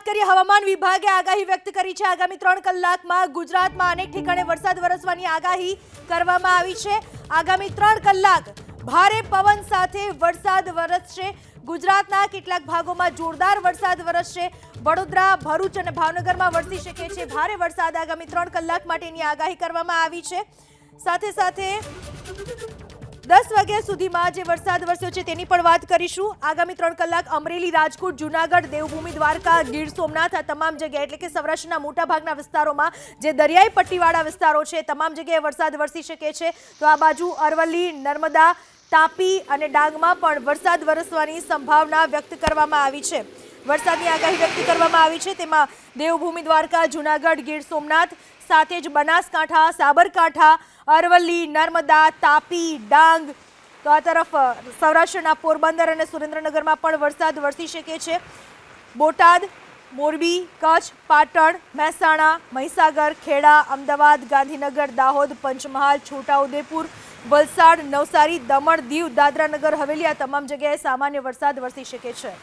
વાત કરીએ, હવામાન વિભાગે આગાહી વ્યક્ત કરી છે. આગામી ત્રણ કલાકમાં ગુજરાતમાં અનેક ઠેકાણે વરસાદ વરસવાની આગાહી કરવામાં આવી છે. આગામી ત્રણ કલાક ભારે પવન સાથે વરસાદ વરસશે. ગુજરાતના કેટલાક ભાગોમાં જોરદાર વરસાદ વરસશે. વડોદરા, ભરૂચ અને ભાવનગરમાં વરસી શકે છે. ભારે વરસાદ આગામી ત્રણ કલાક માટેની આગાહી કરવામાં આવી છે. સાથે સાથે દસ વાગ્યા સુધીમાં જે વરસાદ વરસ્યો છે તેની પણ વાત કરીશું. આગામી ત્રણ કલાક અમરેલી, રાજકોટ, જુનાગઢ, દેવભૂમિ, દ્વારકા, ગીર સોમનાથ આ તમામ જગ્યાએ એટલે કે સૌરાષ્ટ્રના મોટાભાગના વિસ્તારોમાં જે દરિયાઈ પટ્ટીવાળા વિસ્તારો છે તમામ જગ્યાએ વરસાદ વરસી શકે છે. તો આ બાજુ અરવલ્લી, નર્મદા તાપી અને ડાંગમાં પણ વરસાદ વરસવાની સંભાવના વ્યક્ત કરવામાં આવી છે. વરસાદની આગાહી વ્યક્ત કરવામાં આવી છે. તેમાં દેવભૂમિ દ્વારકા, જુનાગઢ, ગીર સોમનાથ, સાથે જ બનાસકાંઠા, સાબરકાંઠા, અરવલ્લી, નર્મદા, તાપી, ડાંગ, તો આ તરફ સૌરાષ્ટ્રના પોરબંદર અને સુરેન્દ્રનગરમાં પણ વરસાદ વરસી શકે છે. બોટાદ મોરબી, કચ્છ, પાટણ, મહેસાણા, મહીસાગર, ખેડા, અમદાવાદ, ગાંધીનગર, દાહોદ, પંચમહાલ, છોટાઉદેપુર, વલસાડ, નવસારી, દમણ, દીવ, દાદરાનગર, હવેલી આ તમામ જગ્યાએ સામાન્ય વરસાદ વરસી શકે છે.